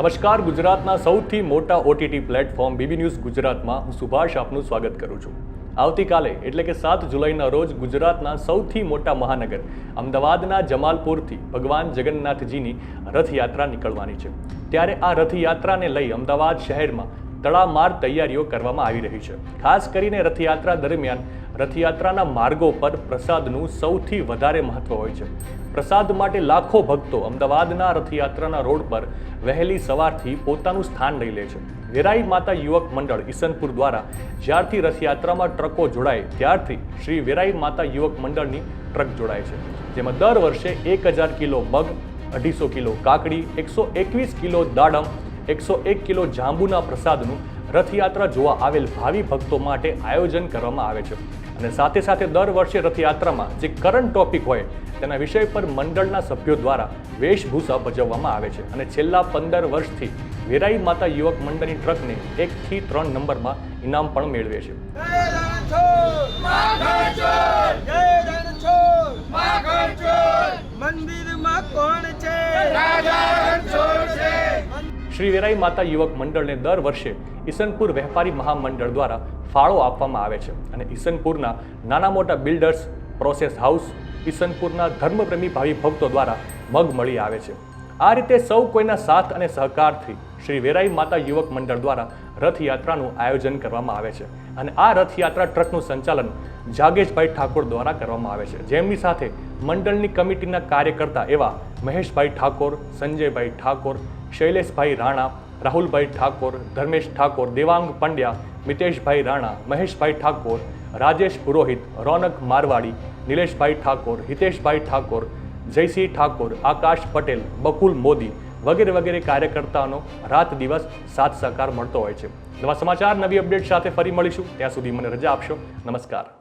નમસ્કાર, ગુજરાતના સૌથી મોટા ઓટીટી પ્લેટફોર્મ બીબી ન્યૂઝ ગુજરાતમાં હું સુભાષ આપનું સ્વાગત કરું છું. આવતીકાલે, એટલે કે સાત જુલાઈના રોજ, ગુજરાતના સૌથી મોટા મહાનગર, અમદાવાદના જમાલપુરથી ભગવાન જગન્નાથજીની રથયાત્રા નીકળવાની છે. ત્યારે આ રથયાત્રાને લઈ અમદાવાદ શહેરમાં તડામાર તૈયારીઓ કરવામાં આવી રહી છે. ખાસ કરીને રથયાત્રા દરમિયાન રથયાત્રાના માર્ગો પર પ્રસાદનું સૌથી વધારે મહત્વ હોય છે. પ્રસાદ માટે લાખો ભક્તો અમદાવાદના રથયાત્રાના રોડ પર વહેલી સવારથી પોતાનું સ્થાન લઈ લે છે. વેરાઈ માતા યુવક મંડળ ઈસનપુર દ્વારા જ્યારથી રથયાત્રામાં ટ્રકો જોડાય ત્યારથી શ્રી વેરાઈ માતા યુવક મંડળની ટ્રક જોડાય છે. જેમાં દર વર્ષે એક હજાર કિલો મગ, અઢીસો કિલો કાકડી, એકસો એકવીસ કિલો દાડમ એકસો એક કિલો જાંબુના પ્રસાદનું રથયાત્રા જોવા આવેલ ભાવિ ભક્તો માટે આયોજન કરવામાં આવે છે. અને સાથે સાથે દર વર્ષે રથયાત્રામાં જે કરંટ ટોપિક હોય, તેના વિષય પર મંડળના સભ્યો દ્વારા વેશભૂષા ભજવવામાં આવે છે. અને છેલ્લા પંદર વર્ષથી વેરાઈ માતા યુવક મંડળની ટ્રકને એકથી ત્રણ નંબરમાં ઇનામ પણ મેળવે છે. શ્રી વેરાઈ માતા યુવક મંડળને દર વર્ષે ઈસનપુર વેપારી મહામંડળ દ્વારા ફાળો આપવામાં આવે છે અને ઈસનપુરના નાના મોટા બિલ્ડર્સ, પ્રોસેસ હાઉસ, ઈસનપુરના ધર્મપ્રેમી ભાવિ ભક્તો દ્વારા મગ મળી આવે છે. આ રીતે સૌ કોઈના સાથ અને સહકારથી શ્રી વેરાઈ માતા યુવક મંડળ દ્વારા રથયાત્રાનું આયોજન કરવામાં આવે છે અને આ રથયાત્રા ટ્રકનું સંચાલન જાગેશભાઈ ઠાકોર દ્વારા કરવામાં આવે છે. જેમની સાથે મંડળની કમિટીના કાર્યકર્તા એવા મહેશભાઈ ઠાકોર, સંજયભાઈ ઠાકોર, શૈલેષભાઈ રાણા, રાહુલભાઈ ઠાકોર, ધર્મેશ ઠાકોર, દેવાંગ પંડ્યા, મિતેશભાઈ રાણા, મહેશભાઈ ઠાકોર, રાજેશ પુરોહિત, રોનક મારવાડી, નિલેશભાઈ ઠાકોર, હિતેશભાઈ ઠાકોર, જયસિંહ ઠાકોર, આકાશ પટેલ, બકુલ મોદી વગેરે વગેરે કાર્યકર્તાઓનો રાત દિવસ સાથ સહકાર મળતો હોય છે. નવા સમાચાર, નવી અપડેટ સાથે ફરી મળીશું. ત્યાં સુધી મને રજા આપશો. નમસ્કાર.